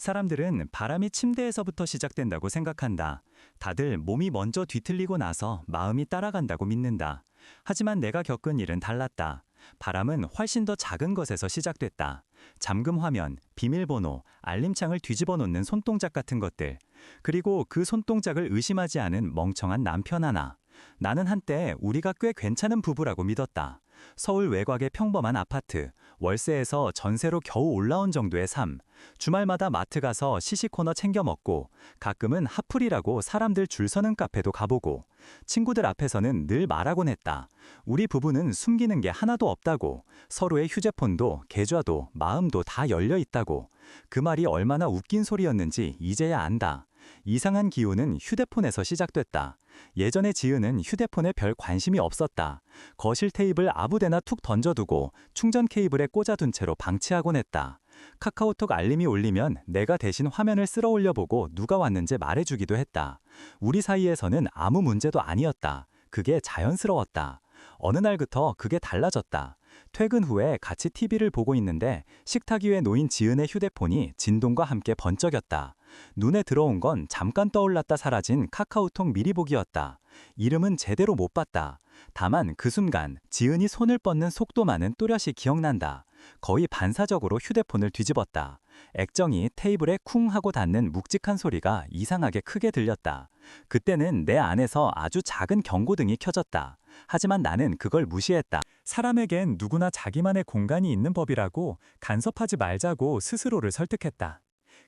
사람들은 바람이 침대에서부터 시작된다고 생각한다. 다들 몸이 먼저 뒤틀리고 나서 마음이 따라간다고 믿는다. 하지만 내가 겪은 일은 달랐다. 바람은 훨씬 더 작은 것에서 시작됐다. 잠금 화면, 비밀번호, 알림창을 뒤집어 놓는 손동작 같은 것들. 그리고 그 손동작을 의심하지 않은 멍청한 남편 하나. 나는 한때 우리가 꽤 괜찮은 부부라고 믿었다. 서울 외곽의 평범한 아파트, 월세에서 전세로 겨우 올라온 정도의 삶, 주말마다 마트 가서 시시코너 챙겨 먹고, 가끔은 핫플이라고 사람들 줄 서는 카페도 가보고, 친구들 앞에서는 늘 말하곤 했다. 우리 부부는 숨기는 게 하나도 없다고, 서로의 휴대폰도, 계좌도, 마음도 다 열려 있다고. 그 말이 얼마나 웃긴 소리였는지 이제야 안다. 이상한 기운은 휴대폰에서 시작됐다. 예전에 지은은 휴대폰에 별 관심이 없었다. 거실 테이블 아무데나 툭 던져두고 충전 케이블에 꽂아둔 채로 방치하곤 했다. 카카오톡 알림이 울리면 내가 대신 화면을 쓸어 올려보고 누가 왔는지 말해주기도 했다. 우리 사이에서는 아무 문제도 아니었다. 그게 자연스러웠다. 어느 날부터 그게 달라졌다. 퇴근 후에 같이 TV를 보고 있는데 식탁 위에 놓인 지은의 휴대폰이 진동과 함께 번쩍였다. 눈에 들어온 건 잠깐 떠올랐다 사라진 카카오톡 미리 보기였다. 이름은 제대로 못 봤다. 다만 그 순간 지은이 손을 뻗는 속도만은 또렷이 기억난다. 거의 반사적으로 휴대폰을 뒤집었다. 액정이 테이블에 쿵 하고 닿는 묵직한 소리가 이상하게 크게 들렸다. 그때는 내 안에서 아주 작은 경고등이 켜졌다. 하지만 나는 그걸 무시했다. 사람에겐 누구나 자기만의 공간이 있는 법이라고 간섭하지 말자고 스스로를 설득했다.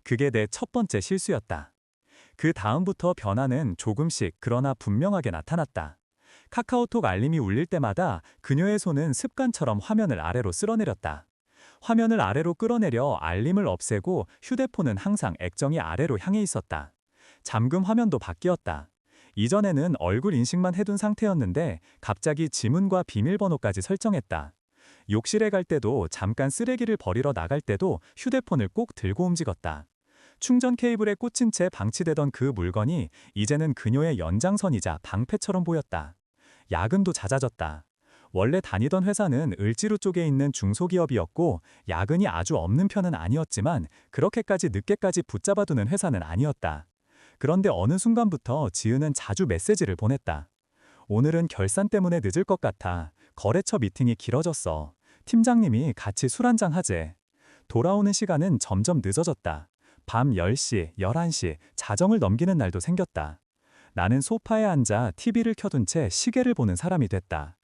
그게 내 첫 번째 실수였다. 그 다음부터 변화는 조금씩 그러나 분명하게 나타났다. 카카오톡 알림이 울릴 때마다 그녀의 손은 습관처럼 화면을 아래로 쓸어내렸다. 화면을 아래로 끌어내려 알림을 없애고 휴대폰은 항상 액정이 아래로 향해 있었다. 잠금 화면도 바뀌었다. 이전에는 얼굴 인식만 해둔 상태였는데 갑자기 지문과 비밀번호까지 설정했다. 욕실에 갈 때도 잠깐 쓰레기를 버리러 나갈 때도 휴대폰을 꼭 들고 움직였다. 충전 케이블에 꽂힌 채 방치되던 그 물건이 이제는 그녀의 연장선이자 방패처럼 보였다. 야근도 잦아졌다. 원래 다니던 회사는 을지로 쪽에 있는 중소기업이었고 야근이 아주 없는 편은 아니었지만 그렇게까지 늦게까지 붙잡아두는 회사는 아니었다. 그런데 어느 순간부터 지은은 자주 메시지를 보냈다. 오늘은 결산 때문에 늦을 것 같아. 거래처 미팅이 길어졌어. 팀장님이 같이 술 한잔 하재. 돌아오는 시간은 점점 늦어졌다. 밤 10시, 11시, 자정을 넘기는 날도 생겼다. 나는 소파에 앉아 TV를 켜둔 채 시계를 보는 사람이 됐다.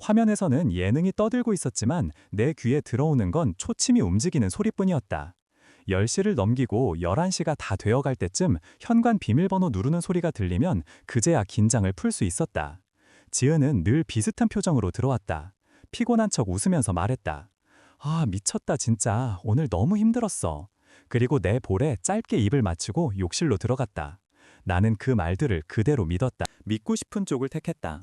화면에서는 예능이 떠들고 있었지만 내 귀에 들어오는 건 초침이 움직이는 소리뿐이었다. 10시를 넘기고 11시가 다 되어갈 때쯤 현관 비밀번호 누르는 소리가 들리면 그제야 긴장을 풀 수 있었다. 지은은 늘 비슷한 표정으로 들어왔다. 피곤한 척 웃으면서 말했다. 아, 미쳤다, 진짜. 오늘 너무 힘들었어. 그리고 내 볼에 짧게 입을 맞추고 욕실로 들어갔다. 나는 그 말들을 그대로 믿었다. 믿고 싶은 쪽을 택했다.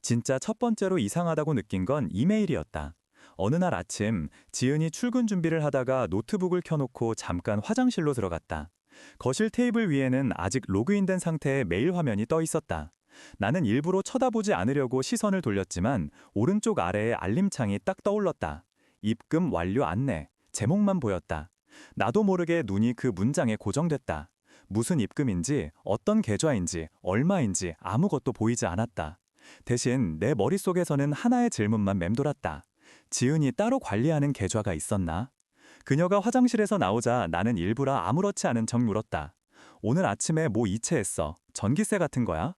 진짜 첫 번째로 이상하다고 느낀 건 이메일이었다. 어느 날 아침 지은이 출근 준비를 하다가 노트북을 켜놓고 잠깐 화장실로 들어갔다. 거실 테이블 위에는 아직 로그인된 상태의 메일 화면이 떠 있었다. 나는 일부러 쳐다보지 않으려고 시선을 돌렸지만 오른쪽 아래에 알림창이 딱 떠올랐다. 입금 완료 안내. 제목만 보였다. 나도 모르게 눈이 그 문장에 고정됐다. 무슨 입금인지, 어떤 계좌인지, 얼마인지 아무것도 보이지 않았다. 대신 내 머릿속에서는 하나의 질문만 맴돌았다. 지은이 따로 관리하는 계좌가 있었나? 그녀가 화장실에서 나오자 나는 일부러 아무렇지 않은 척 물었다. 오늘 아침에 뭐 이체했어? 전기세 같은 거야?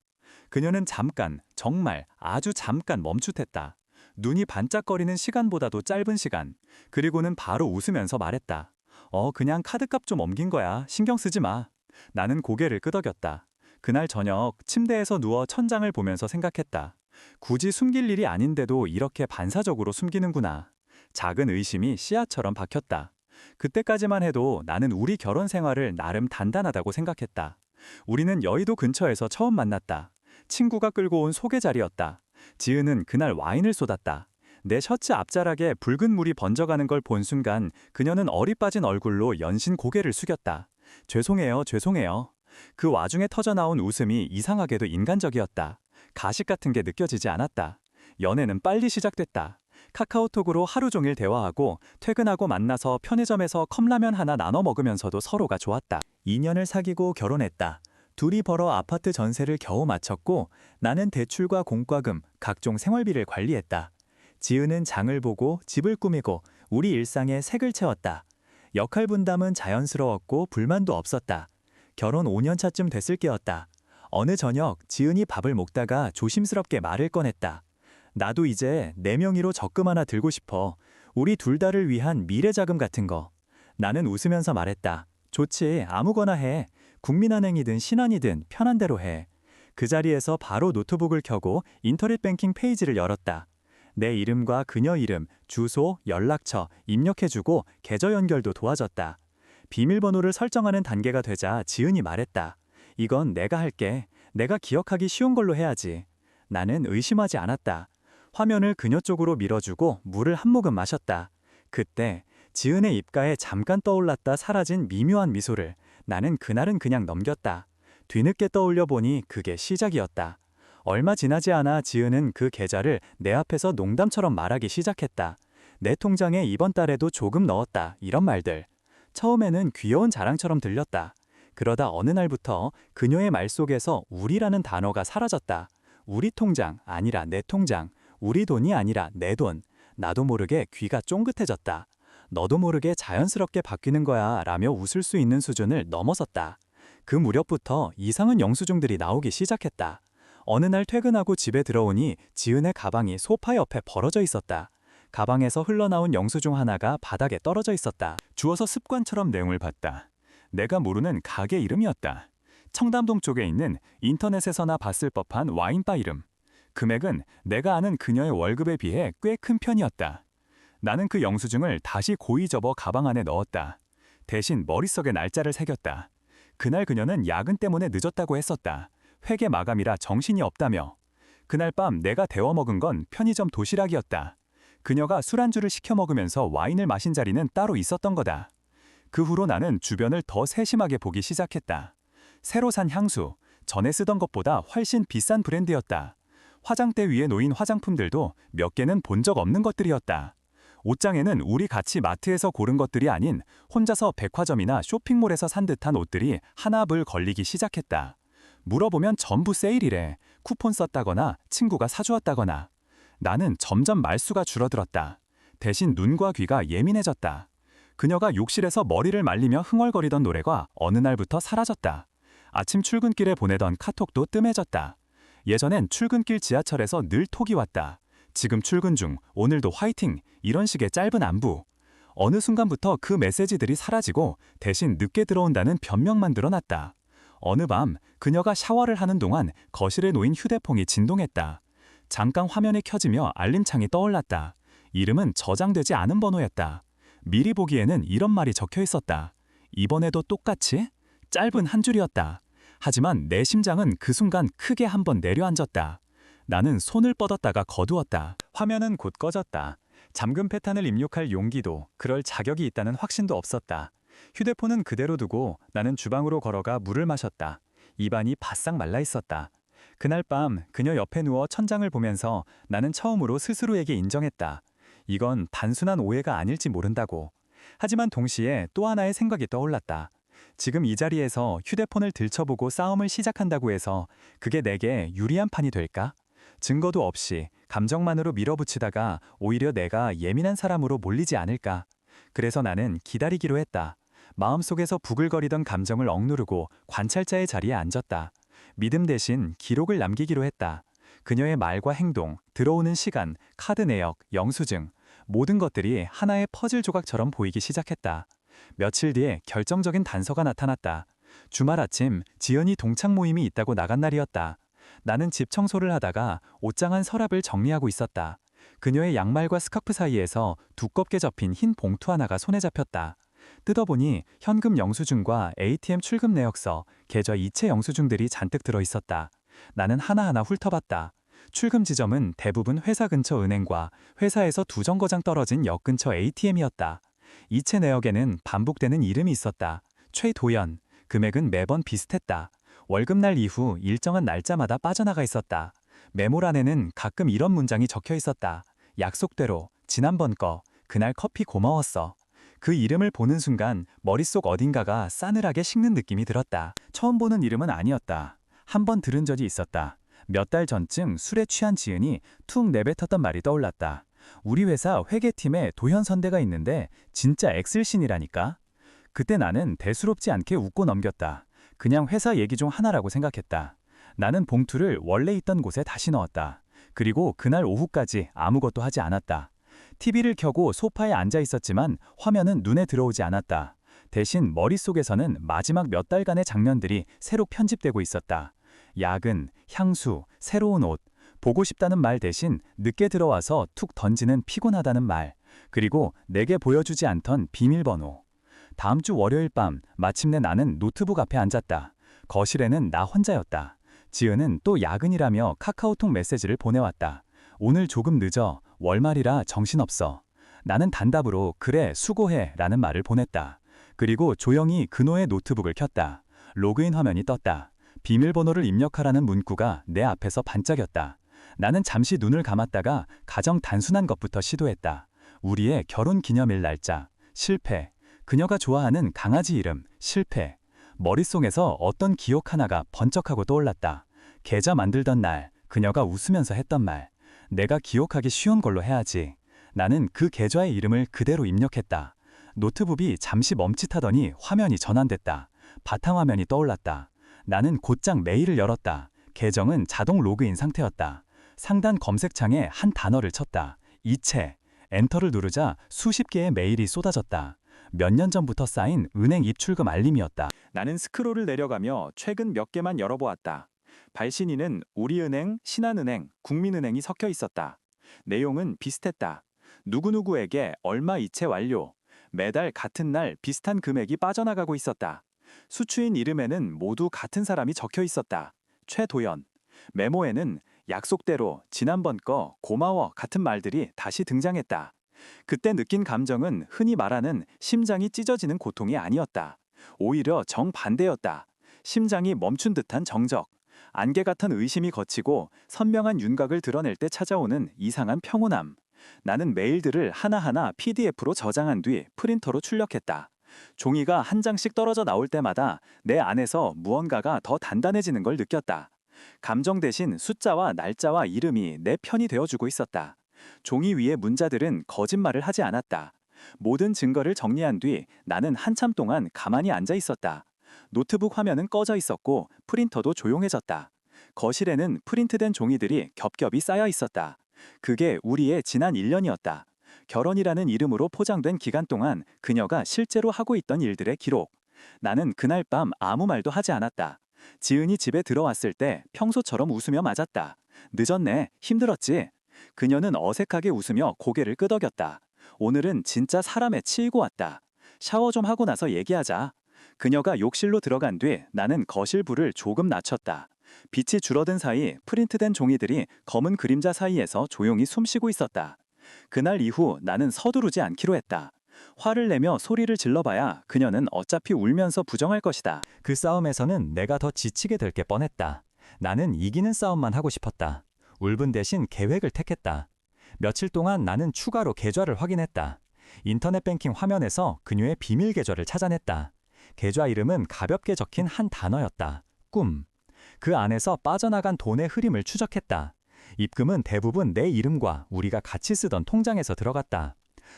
그녀는 잠깐, 정말 아주 잠깐 멈칫했다. 눈이 반짝거리는 시간보다도 짧은 시간. 그리고는 바로 웃으면서 말했다. 어, 그냥 카드값 좀 옮긴 거야. 신경 쓰지 마. 나는 고개를 끄덕였다. 그날 저녁 침대에서 누워 천장을 보면서 생각했다. 굳이 숨길 일이 아닌데도 이렇게 반사적으로 숨기는구나. 작은 의심이 씨앗처럼 박혔다. 그때까지만 해도 나는 우리 결혼 생활을 나름 단단하다고 생각했다. 우리는 여의도 근처에서 처음 만났다. 친구가 끌고 온 소개 자리였다. 지은은 그날 와인을 쏟았다. 내 셔츠 앞자락에 붉은 물이 번져가는 걸 본 순간 그녀는 어리 빠진 얼굴로 연신 고개를 숙였다. 죄송해요, 죄송해요. 그 와중에 터져나온 웃음이 이상하게도 인간적이었다. 가식 같은 게 느껴지지 않았다. 연애는 빨리 시작됐다. 카카오톡으로 하루 종일 대화하고 퇴근하고 만나서 편의점에서 컵라면 하나 나눠 먹으면서도 서로가 좋았다. 2년을 사귀고 결혼했다. 둘이 벌어 아파트 전세를 겨우 마쳤고 나는 대출과 공과금, 각종 생활비를 관리했다. 지은은 장을 보고 집을 꾸미고 우리 일상에 색을 채웠다. 역할 분담은 자연스러웠고 불만도 없었다. 결혼 5년 차쯤 됐을 때였다. 어느 저녁 지은이 밥을 먹다가 조심스럽게 말을 꺼냈다. 나도 이제 내 명의로 적금 하나 들고 싶어. 우리 둘 다를 위한 미래 자금 같은 거. 나는 웃으면서 말했다. 좋지, 아무거나 해. 국민은행이든 신한이든 편한 대로 해. 그 자리에서 바로 노트북을 켜고 인터넷 뱅킹 페이지를 열었다. 내 이름과 그녀 이름, 주소, 연락처 입력해주고 계좌 연결도 도와줬다. 비밀번호를 설정하는 단계가 되자 지은이 말했다. 이건 내가 할게. 내가 기억하기 쉬운 걸로 해야지. 나는 의심하지 않았다. 화면을 그녀 쪽으로 밀어주고 물을 한 모금 마셨다. 그때 지은의 입가에 잠깐 떠올랐다 사라진 미묘한 미소를 나는 그날은 그냥 넘겼다. 뒤늦게 떠올려 보니 그게 시작이었다. 얼마 지나지 않아 지은은 그 계좌를 내 앞에서 농담처럼 말하기 시작했다. 내 통장에 이번 달에도 조금 넣었다. 이런 말들. 처음에는 귀여운 자랑처럼 들렸다. 그러다 어느 날부터 그녀의 말 속에서 우리라는 단어가 사라졌다. 우리 통장 아니라 내 통장. 우리 돈이 아니라 내 돈. 나도 모르게 귀가 쫑긋해졌다. 너도 모르게 자연스럽게 바뀌는 거야 라며 웃을 수 있는 수준을 넘어섰다. 그 무렵부터 이상한 영수증들이 나오기 시작했다. 어느 날 퇴근하고 집에 들어오니 지은의 가방이 소파 옆에 벌어져 있었다. 가방에서 흘러나온 영수 증 하나가 바닥에 떨어져 있었다. 주워서 습관처럼 내용을 봤다. 내가 모르는 가게 이름이었다. 청담동 쪽에 있는 인터넷에서나 봤을 법한 와인바 이름. 금액은 내가 아는 그녀의 월급에 비해 꽤 큰 편이었다. 나는 그 영수증을 다시 고이 접어 가방 안에 넣었다. 대신 머릿속에 날짜를 새겼다. 그날 그녀는 야근 때문에 늦었다고 했었다. 회계 마감이라 정신이 없다며. 그날 밤 내가 데워 먹은 건 편의점 도시락이었다. 그녀가 술안주를 시켜 먹으면서 와인을 마신 자리는 따로 있었던 거다. 그 후로 나는 주변을 더 세심하게 보기 시작했다. 새로 산 향수, 전에 쓰던 것보다 훨씬 비싼 브랜드였다. 화장대 위에 놓인 화장품들도 몇 개는 본 적 없는 것들이었다. 옷장에는 우리 같이 마트에서 고른 것들이 아닌 혼자서 백화점이나 쇼핑몰에서 산 듯한 옷들이 하나 불 걸리기 시작했다. 물어보면 전부 세일이래. 쿠폰 썼다거나 친구가 사주었다거나. 나는 점점 말수가 줄어들었다. 대신 눈과 귀가 예민해졌다. 그녀가 욕실에서 머리를 말리며 흥얼거리던 노래가 어느 날부터 사라졌다. 아침 출근길에 보내던 카톡도 뜸해졌다. 예전엔 출근길 지하철에서 늘 톡이 왔다. 지금 출근 중, 오늘도 화이팅! 이런 식의 짧은 안부. 어느 순간부터 그 메시지들이 사라지고 대신 늦게 들어온다는 변명만 드러났다. 어느 밤 그녀가 샤워를 하는 동안 거실에 놓인 휴대폰이 진동했다. 잠깐 화면이 켜지며 알림창이 떠올랐다. 이름은 저장되지 않은 번호였다. 미리 보기에는 이런 말이 적혀 있었다. 이번에도 똑같이? 짧은 한 줄이었다. 하지만 내 심장은 그 순간 크게 한 번 내려앉았다. 나는 손을 뻗었다가 거두었다. 화면은 곧 꺼졌다. 잠금 패턴을 입력할 용기도 그럴 자격이 있다는 확신도 없었다. 휴대폰은 그대로 두고 나는 주방으로 걸어가 물을 마셨다. 입안이 바싹 말라 있었다. 그날 밤 그녀 옆에 누워 천장을 보면서 나는 처음으로 스스로에게 인정했다. 이건 단순한 오해가 아닐지 모른다고. 하지만 동시에 또 하나의 생각이 떠올랐다. 지금 이 자리에서 휴대폰을 들춰보고 싸움을 시작한다고 해서 그게 내게 유리한 판이 될까? 증거도 없이 감정만으로 밀어붙이다가 오히려 내가 예민한 사람으로 몰리지 않을까? 그래서 나는 기다리기로 했다. 마음속에서 부글거리던 감정을 억누르고 관찰자의 자리에 앉았다. 믿음 대신 기록을 남기기로 했다. 그녀의 말과 행동, 들어오는 시간, 카드 내역, 영수증, 모든 것들이 하나의 퍼즐 조각처럼 보이기 시작했다. 며칠 뒤에 결정적인 단서가 나타났다. 주말 아침 지연이 동창 모임이 있다고 나간 날이었다. 나는 집 청소를 하다가 옷장 안 서랍을 정리하고 있었다. 그녀의 양말과 스카프 사이에서 두껍게 접힌 흰 봉투 하나가 손에 잡혔다. 뜯어보니 현금 영수증과 ATM 출금 내역서, 계좌 이체 영수증들이 잔뜩 들어 있었다. 나는 하나하나 훑어봤다. 출금 지점은 대부분 회사 근처 은행과 회사에서 두 정거장 떨어진 역 근처 ATM이었다. 이체 내역에는 반복되는 이름이 있었다. 최도연. 금액은 매번 비슷했다. 월급날 이후 일정한 날짜마다 빠져나가 있었다. 메모란에는 가끔 이런 문장이 적혀 있었다. 약속대로 지난번 거 그날 커피 고마웠어. 그 이름을 보는 순간 머릿속 어딘가가 싸늘하게 식는 느낌이 들었다. 처음 보는 이름은 아니었다. 한 번 들은 적이 있었다. 몇 달 전쯤 술에 취한 지은이 툭 내뱉었던 말이 떠올랐다. 우리 회사 회계팀에 도현 선대가 있는데 진짜 엑슬신이라니까. 그때 나는 대수롭지 않게 웃고 넘겼다. 그냥 회사 얘기 중 하나라고 생각했다. 나는 봉투를 원래 있던 곳에 다시 넣었다. 그리고 그날 오후까지 아무것도 하지 않았다. TV를 켜고 소파에 앉아 있었지만 화면은 눈에 들어오지 않았다. 대신 머릿속에서는 마지막 몇 달간의 장면들이 새로 편집되고 있었다. 야근, 향수, 새로운 옷, 보고 싶다는 말 대신 늦게 들어와서 툭 던지는 피곤하다는 말, 그리고 내게 보여주지 않던 비밀번호. 다음 주 월요일 밤 마침내 나는 노트북 앞에 앉았다. 거실에는 나 혼자였다. 지은은 또 야근이라며 카카오톡 메시지를 보내왔다. 오늘 조금 늦어. 월말이라 정신없어. 나는 단답으로 그래 수고해 라는 말을 보냈다. 그리고 조용히 그노의 노트북을 켰다. 로그인 화면이 떴다. 비밀번호를 입력하라는 문구가 내 앞에서 반짝였다. 나는 잠시 눈을 감았다가 가장 단순한 것부터 시도했다. 우리의 결혼 기념일 날짜. 실패. 그녀가 좋아하는 강아지 이름. 실패. 머릿속에서 어떤 기억 하나가 번쩍하고 떠올랐다. 계좌 만들던 날, 그녀가 웃으면서 했던 말. 내가 기억하기 쉬운 걸로 해야지. 나는 그 계좌의 이름을 그대로 입력했다. 노트북이 잠시 멈칫하더니 화면이 전환됐다. 바탕화면이 떠올랐다. 나는 곧장 메일을 열었다. 계정은 자동 로그인 상태였다. 상단 검색창에 한 단어를 쳤다. 이체. 엔터를 누르자 수십 개의 메일이 쏟아졌다. 몇 년 전부터 쌓인 은행 입출금 알림이었다. 나는 스크롤을 내려가며 최근 몇 개만 열어보았다. 발신인은 우리은행, 신한은행, 국민은행이 섞여 있었다. 내용은 비슷했다. 누구누구에게 얼마 이체 완료. 매달 같은 날 비슷한 금액이 빠져나가고 있었다. 수추인 이름에는 모두 같은 사람이 적혀 있었다. 최도연. 메모에는 약속대로 지난번 거 고마워 같은 말들이 다시 등장했다. 그때 느낀 감정은 흔히 말하는 심장이 찢어지는 고통이 아니었다. 오히려 정반대였다. 심장이 멈춘 듯한 정적. 안개 같은 의심이 거치고 선명한 윤곽을 드러낼 때 찾아오는 이상한 평온함. 나는 메일들을 하나하나 PDF로 저장한 뒤 프린터로 출력했다. 종이가 한 장씩 떨어져 나올 때마다 내 안에서 무언가가 더 단단해지는 걸 느꼈다. 감정 대신 숫자와 날짜와 이름이 내 편이 되어주고 있었다. 종이 위의 문자들은 거짓말을 하지 않았다. 모든 증거를 정리한 뒤 나는 한참 동안 가만히 앉아 있었다. 노트북 화면은 꺼져 있었고 프린터도 조용해졌다. 거실에는 프린트된 종이들이 겹겹이 쌓여 있었다. 그게 우리의 지난 1년이었다. 결혼이라는 이름으로 포장된 기간 동안 그녀가 실제로 하고 있던 일들의 기록. 나는 그날 밤 아무 말도 하지 않았다. 지은이 집에 들어왔을 때 평소처럼 웃으며 맞았다. 늦었네. 힘들었지? 그녀는 어색하게 웃으며 고개를 끄덕였다. 오늘은 진짜 사람에 치이고 왔다. 샤워 좀 하고 나서 얘기하자. 그녀가 욕실로 들어간 뒤 나는 거실 불을 조금 낮췄다. 빛이 줄어든 사이 프린트된 종이들이 검은 그림자 사이에서 조용히 숨쉬고 있었다. 그날 이후 나는 서두르지 않기로 했다. 화를 내며 소리를 질러봐야 그녀는 어차피 울면서 부정할 것이다. 그 싸움에서는 내가 더 지치게 될 게 뻔했다. 나는 이기는 싸움만 하고 싶었다. 울분 대신 계획을 택했다. 며칠 동안 나는 추가로 계좌를 확인했다. 인터넷 뱅킹 화면에서 그녀의 비밀 계좌를 찾아냈다. 계좌 이름은 가볍게 적힌 한 단어였다. 꿈. 그 안에서 빠져나간 돈의 흐름을 추적했다. 입금은 대부분 내 이름과 우리가 같이 쓰던 통장에서 들어갔다.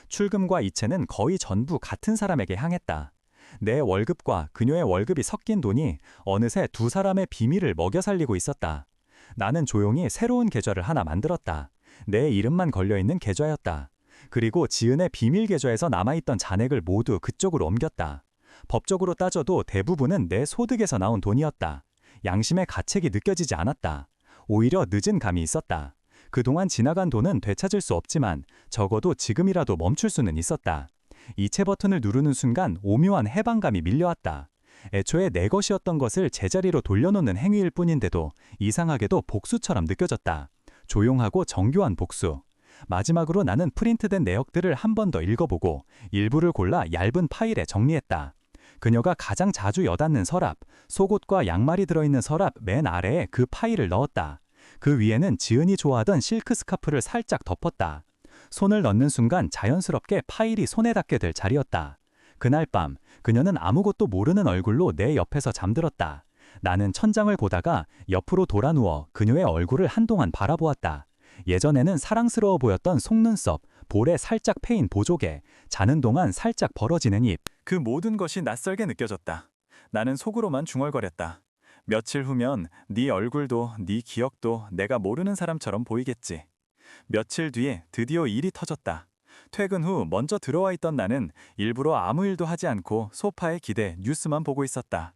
출금과 이체는 거의 전부 같은 사람에게 향했다. 내 월급과 그녀의 월급이 섞인 돈이 어느새 두 사람의 비밀을 먹여 살리고 있었다. 나는 조용히 새로운 계좌를 하나 만들었다. 내 이름만 걸려있는 계좌였다. 그리고 지은의 비밀 계좌에서 남아있던 잔액을 모두 그쪽으로 옮겼다. 법적으로 따져도 대부분은 내 소득에서 나온 돈이었다. 양심의 가책이 느껴지지 않았다. 오히려 늦은 감이 있었다. 그동안 지나간 돈은 되찾을 수 없지만 적어도 지금이라도 멈출 수는 있었다. 이체 버튼을 누르는 순간 오묘한 해방감이 밀려왔다. 애초에 내 것이었던 것을 제자리로 돌려놓는 행위일 뿐인데도 이상하게도 복수처럼 느껴졌다. 조용하고 정교한 복수. 마지막으로 나는 프린트된 내역들을 한 번 더 읽어보고 일부를 골라 얇은 파일에 정리했다. 그녀가 가장 자주 여닫는 서랍, 속옷과 양말이 들어있는 서랍 맨 아래에 그 파일을 넣었다. 그 위에는 지은이 좋아하던 실크 스카프를 살짝 덮었다. 손을 넣는 순간 자연스럽게 파일이 손에 닿게 될 자리였다. 그날 밤 그녀는 아무것도 모르는 얼굴로 내 옆에서 잠들었다. 나는 천장을 보다가 옆으로 돌아 누워 그녀의 얼굴을 한동안 바라보았다. 예전에는 사랑스러워 보였던 속눈썹, 볼에 살짝 패인 보조개, 자는 동안 살짝 벌어지는 입. 그 모든 것이 낯설게 느껴졌다. 나는 속으로만 중얼거렸다. 며칠 후면 네 얼굴도 네 기억도 내가 모르는 사람처럼 보이겠지. 며칠 뒤에 드디어 일이 터졌다. 퇴근 후 먼저 들어와 있던 나는 일부러 아무 일도 하지 않고 소파에 기대 뉴스만 보고 있었다.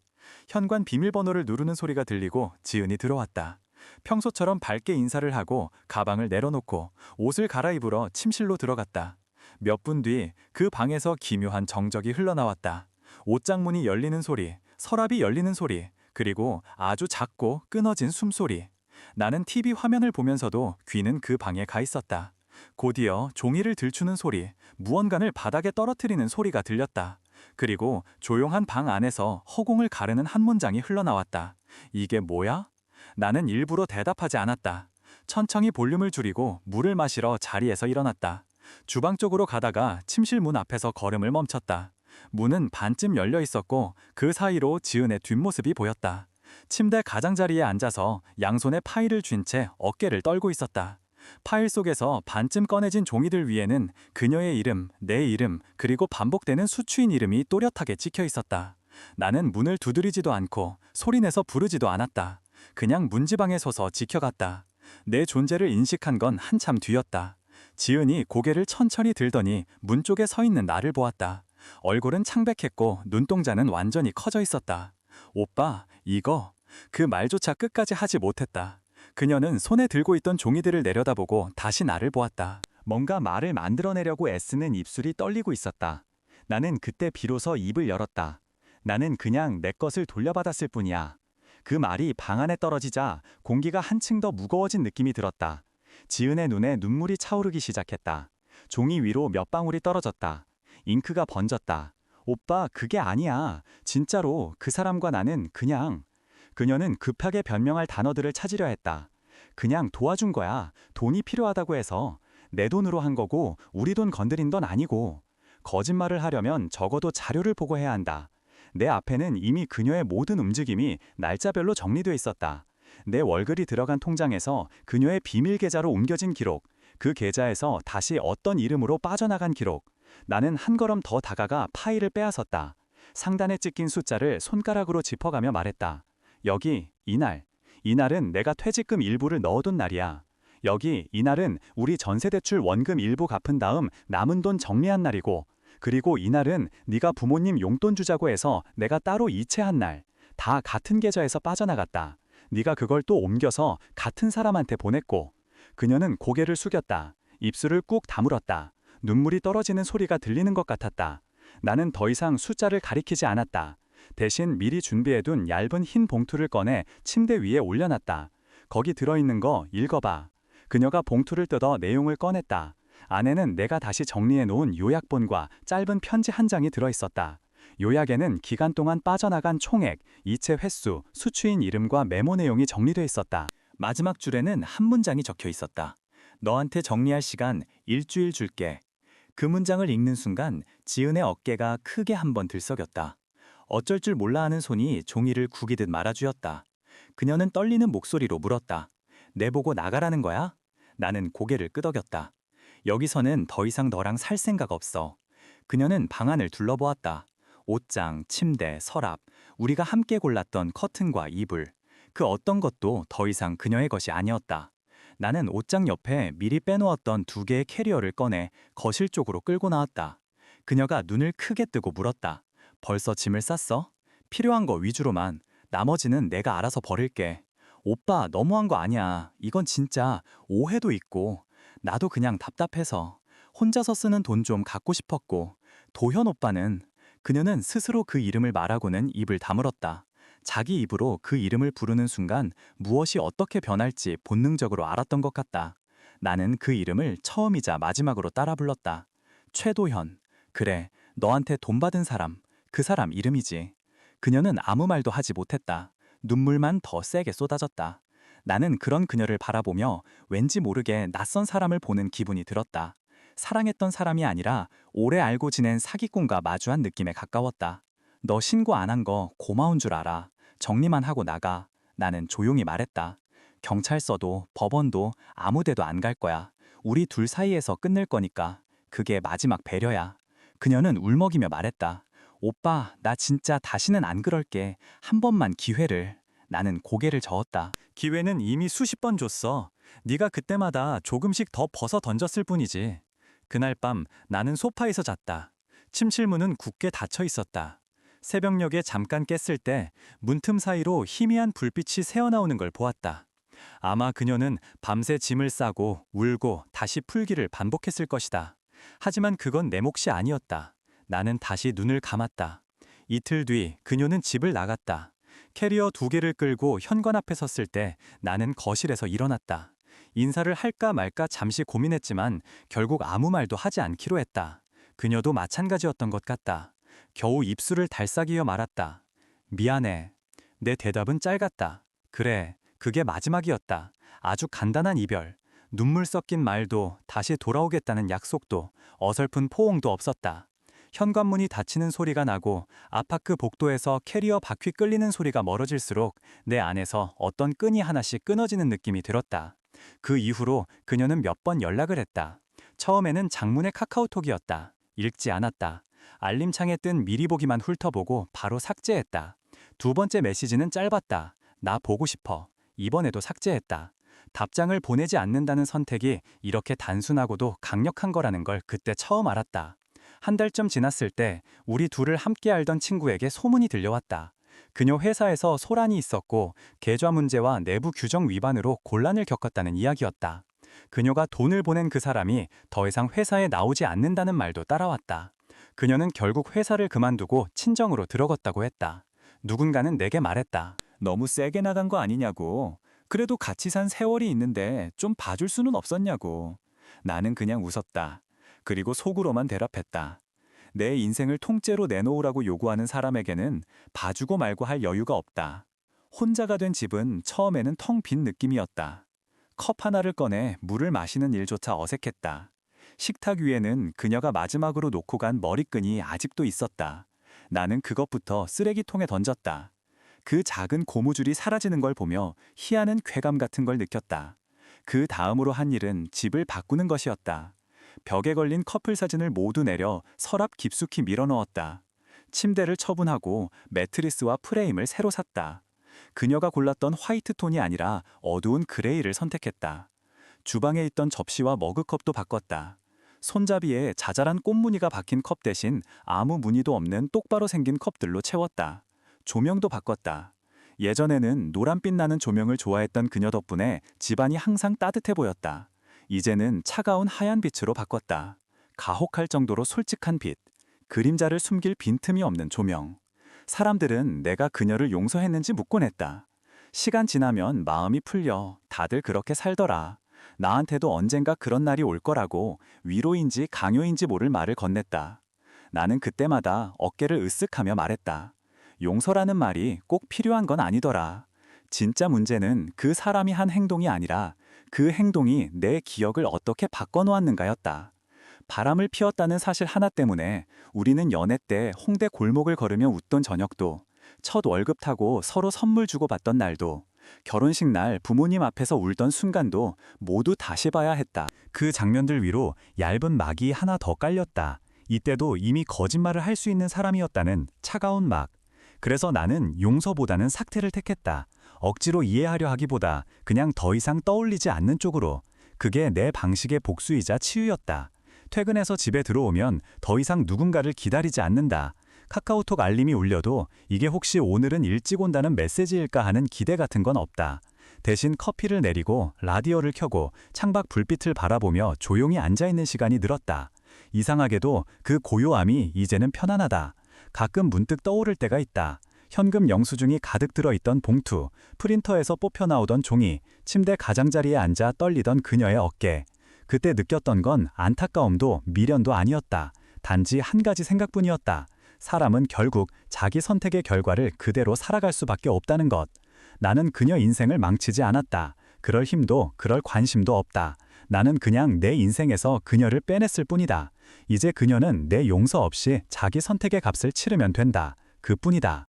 현관 비밀번호를 누르는 소리가 들리고 지은이 들어왔다. 평소처럼 밝게 인사를 하고 가방을 내려놓고 옷을 갈아입으러 침실로 들어갔다. 몇 분 뒤 그 방에서 기묘한 정적이 흘러나왔다. 옷장문이 열리는 소리, 서랍이 열리는 소리, 그리고 아주 작고 끊어진 숨소리. 나는 TV 화면을 보면서도 귀는 그 방에 가 있었다. 곧이어 종이를 들추는 소리, 무언가를 바닥에 떨어뜨리는 소리가 들렸다. 그리고 조용한 방 안에서 허공을 가르는 한 문장이 흘러나왔다. 이게 뭐야? 나는 일부러 대답하지 않았다. 천천히 볼륨을 줄이고 물을 마시러 자리에서 일어났다. 주방 쪽으로 가다가 침실 문 앞에서 걸음을 멈췄다. 문은 반쯤 열려 있었고 그 사이로 지은의 뒷모습이 보였다. 침대 가장자리에 앉아서 양손에 파일을 쥔 채 어깨를 떨고 있었다. 파일 속에서 반쯤 꺼내진 종이들 위에는 그녀의 이름, 내 이름, 그리고 반복되는 수추인 이름이 또렷하게 찍혀 있었다. 나는 문을 두드리지도 않고 소리내서 부르지도 않았다. 그냥 문지방에 서서 지켜갔다. 내 존재를 인식한 건 한참 뒤였다. 지은이 고개를 천천히 들더니 문 쪽에 서 있는 나를 보았다. 얼굴은 창백했고 눈동자는 완전히 커져 있었다. 오빠, 이거. 그 말조차 끝까지 하지 못했다. 그녀는 손에 들고 있던 종이들을 내려다보고 다시 나를 보았다. 뭔가 말을 만들어내려고 애쓰는 입술이 떨리고 있었다. 나는 그때 비로소 입을 열었다. 나는 그냥 내 것을 돌려받았을 뿐이야. 그 말이 방 안에 떨어지자 공기가 한층 더 무거워진 느낌이 들었다. 지은의 눈에 눈물이 차오르기 시작했다. 종이 위로 몇 방울이 떨어졌다. 잉크가 번졌다. 오빠, 그게 아니야. 진짜로 그 사람과 나는 그냥. 그녀는 급하게 변명할 단어들을 찾으려 했다. 그냥 도와준 거야. 돈이 필요하다고 해서. 내 돈으로 한 거고, 우리 돈 건드린 건 아니고. 거짓말을 하려면 적어도 자료를 보고 해야 한다. 내 앞에는 이미 그녀의 모든 움직임이 날짜별로 정리돼 있었다. 내 월급이 들어간 통장에서 그녀의 비밀 계좌로 옮겨진 기록, 그 계좌에서 다시 어떤 이름으로 빠져나간 기록. 나는 한 걸음 더 다가가 파일을 빼앗았다. 상단에 찍힌 숫자를 손가락으로 짚어가며 말했다. 여기, 이날. 이날은 내가 퇴직금 일부를 넣어둔 날이야. 여기, 이날은 우리 전세대출 원금 일부 갚은 다음 남은 돈 정리한 날이고, 그리고 이날은 네가 부모님 용돈 주자고 해서 내가 따로 이체한 날. 다 같은 계좌에서 빠져나갔다. 네가 그걸 또 옮겨서 같은 사람한테 보냈고. 그녀는 고개를 숙였다. 입술을 꾹 다물었다. 눈물이 떨어지는 소리가 들리는 것 같았다. 나는 더 이상 숫자를 가리키지 않았다. 대신 미리 준비해둔 얇은 흰 봉투를 꺼내 침대 위에 올려놨다. 거기 들어있는 거 읽어봐. 그녀가 봉투를 뜯어 내용을 꺼냈다. 안에는 내가 다시 정리해 놓은 요약본과 짧은 편지 한 장이 들어 있었다. 요약에는 기간 동안 빠져나간 총액, 이체 횟수, 수취인 이름과 메모 내용이 정리돼 있었다. 마지막 줄에는 한 문장이 적혀 있었다. 너한테 정리할 시간 일주일 줄게. 그 문장을 읽는 순간 지은의 어깨가 크게 한 번 들썩였다. 어쩔 줄 몰라 하는 손이 종이를 구기듯 말아주었다. 그녀는 떨리는 목소리로 물었다. 내보고 나가라는 거야? 나는 고개를 끄덕였다. 여기서는 더 이상 너랑 살 생각 없어. 그녀는 방안을 둘러보았다. 옷장, 침대, 서랍, 우리가 함께 골랐던 커튼과 이불. 그 어떤 것도 더 이상 그녀의 것이 아니었다. 나는 옷장 옆에 미리 빼놓았던 두 개의 캐리어를 꺼내 거실 쪽으로 끌고 나왔다. 그녀가 눈을 크게 뜨고 물었다. 벌써 짐을 쌌어? 필요한 거 위주로만. 나머지는 내가 알아서 버릴게. 오빠, 너무한 거 아니야. 이건 진짜 오해도 있고. 나도 그냥 답답해서. 혼자서 쓰는 돈 좀 갖고 싶었고. 도현 오빠는 그녀는 스스로 그 이름을 말하고는 입을 다물었다. 자기 입으로 그 이름을 부르는 순간 무엇이 어떻게 변할지 본능적으로 알았던 것 같다. 나는 그 이름을 처음이자 마지막으로 따라 불렀다. 최도현. 그래, 너한테 돈 받은 사람. 그 사람 이름이지. 그녀는 아무 말도 하지 못했다. 눈물만 더 세게 쏟아졌다. 나는 그런 그녀를 바라보며 왠지 모르게 낯선 사람을 보는 기분이 들었다. 사랑했던 사람이 아니라 오래 알고 지낸 사기꾼과 마주한 느낌에 가까웠다. 너 신고 안 한 거 고마운 줄 알아. 정리만 하고 나가. 나는 조용히 말했다. 경찰서도 법원도 아무 데도 안 갈 거야. 우리 둘 사이에서 끝낼 거니까. 그게 마지막 배려야. 그녀는 울먹이며 말했다. 오빠, 나 진짜 다시는 안 그럴게. 한 번만 기회를. 나는 고개를 저었다. 기회는 이미 수십 번 줬어. 네가 그때마다 조금씩 더 벗어 던졌을 뿐이지. 그날 밤 나는 소파에서 잤다. 침실문은 굳게 닫혀 있었다. 새벽녘에 잠깐 깼을 때 문틈 사이로 희미한 불빛이 새어나오는 걸 보았다. 아마 그녀는 밤새 짐을 싸고 울고 다시 풀기를 반복했을 것이다. 하지만 그건 내 몫이 아니었다. 나는 다시 눈을 감았다. 이틀 뒤 그녀는 집을 나갔다. 캐리어 두 개를 끌고 현관 앞에 섰을 때 나는 거실에서 일어났다. 인사를 할까 말까 잠시 고민했지만 결국 아무 말도 하지 않기로 했다. 그녀도 마찬가지였던 것 같다. 겨우 입술을 달싹이어 말았다. 미안해. 내 대답은 짧았다. 그래, 그게 마지막이었다. 아주 간단한 이별. 눈물 섞인 말도 다시 돌아오겠다는 약속도 어설픈 포옹도 없었다. 현관문이 닫히는 소리가 나고 아파트 복도에서 캐리어 바퀴 끌리는 소리가 멀어질수록 내 안에서 어떤 끈이 하나씩 끊어지는 느낌이 들었다. 그 이후로 그녀는 몇 번 연락을 했다. 처음에는 장문의 카카오톡이었다. 읽지 않았다. 알림창에 뜬 미리 보기만 훑어보고 바로 삭제했다. 두 번째 메시지는 짧았다. 나 보고 싶어. 이번에도 삭제했다. 답장을 보내지 않는다는 선택이 이렇게 단순하고도 강력한 거라는 걸 그때 처음 알았다. 한 달쯤 지났을 때 우리 둘을 함께 알던 친구에게 소문이 들려왔다. 그녀 회사에서 소란이 있었고 계좌 문제와 내부 규정 위반으로 곤란을 겪었다는 이야기였다. 그녀가 돈을 보낸 그 사람이 더 이상 회사에 나오지 않는다는 말도 따라왔다. 그녀는 결국 회사를 그만두고 친정으로 들어갔다고 했다. 누군가는 내게 말했다. 너무 세게 나간 거 아니냐고. 그래도 같이 산 세월이 있는데 좀 봐줄 수는 없었냐고. 나는 그냥 웃었다. 그리고 속으로만 대답했다. 내 인생을 통째로 내놓으라고 요구하는 사람에게는 봐주고 말고 할 여유가 없다. 혼자가 된 집은 처음에는 텅 빈 느낌이었다. 컵 하나를 꺼내 물을 마시는 일조차 어색했다. 식탁 위에는 그녀가 마지막으로 놓고 간 머리끈이 아직도 있었다. 나는 그것부터 쓰레기통에 던졌다. 그 작은 고무줄이 사라지는 걸 보며 희한한 쾌감 같은 걸 느꼈다. 그 다음으로 한 일은 집을 바꾸는 것이었다. 벽에 걸린 커플 사진을 모두 내려 서랍 깊숙이 밀어 넣었다. 침대를 처분하고 매트리스와 프레임을 새로 샀다. 그녀가 골랐던 화이트 톤이 아니라 어두운 그레이를 선택했다. 주방에 있던 접시와 머그컵도 바꿨다. 손잡이에 자잘한 꽃무늬가 박힌 컵 대신 아무 무늬도 없는 똑바로 생긴 컵들로 채웠다. 조명도 바꿨다. 예전에는 노란빛 나는 조명을 좋아했던 그녀 덕분에 집안이 항상 따뜻해 보였다. 이제는 차가운 하얀 빛으로 바꿨다. 가혹할 정도로 솔직한 빛. 그림자를 숨길 빈틈이 없는 조명. 사람들은 내가 그녀를 용서했는지 묻곤 했다. 시간 지나면 마음이 풀려. 다들 그렇게 살더라. 나한테도 언젠가 그런 날이 올 거라고 위로인지 강요인지 모를 말을 건넸다. 나는 그때마다 어깨를 으쓱하며 말했다. 용서라는 말이 꼭 필요한 건 아니더라. 진짜 문제는 그 사람이 한 행동이 아니라 그 행동이 내 기억을 어떻게 바꿔놓았는가였다. 바람을 피웠다는 사실 하나 때문에 우리는 연애 때 홍대 골목을 걸으며 웃던 저녁도, 첫 월급 타고 서로 선물 주고 받던 날도, 결혼식 날 부모님 앞에서 울던 순간도 모두 다시 봐야 했다. 그 장면들 위로 얇은 막이 하나 더 깔렸다. 이때도 이미 거짓말을 할 수 있는 사람이었다는 차가운 막. 그래서 나는 용서보다는 삭태를 택했다. 억지로 이해하려 하기보다 그냥 더 이상 떠올리지 않는 쪽으로. 그게 내 방식의 복수이자 치유였다. 퇴근해서 집에 들어오면 더 이상 누군가를 기다리지 않는다. 카카오톡 알림이 울려도 이게 혹시 오늘은 일찍 온다는 메시지일까 하는 기대 같은 건 없다. 대신 커피를 내리고 라디오를 켜고 창밖 불빛을 바라보며 조용히 앉아있는 시간이 늘었다. 이상하게도 그 고요함이 이제는 편안하다. 가끔 문득 떠오를 때가 있다. 현금 영수증이 가득 들어있던 봉투, 프린터에서 뽑혀 나오던 종이, 침대 가장자리에 앉아 떨리던 그녀의 어깨. 그때 느꼈던 건 안타까움도 미련도 아니었다. 단지 한 가지 생각뿐이었다. 사람은 결국 자기 선택의 결과를 그대로 살아갈 수밖에 없다는 것. 나는 그녀 인생을 망치지 않았다. 그럴 힘도 그럴 관심도 없다. 나는 그냥 내 인생에서 그녀를 빼냈을 뿐이다. 이제 그녀는 내 용서 없이 자기 선택의 값을 치르면 된다. 그 뿐이다.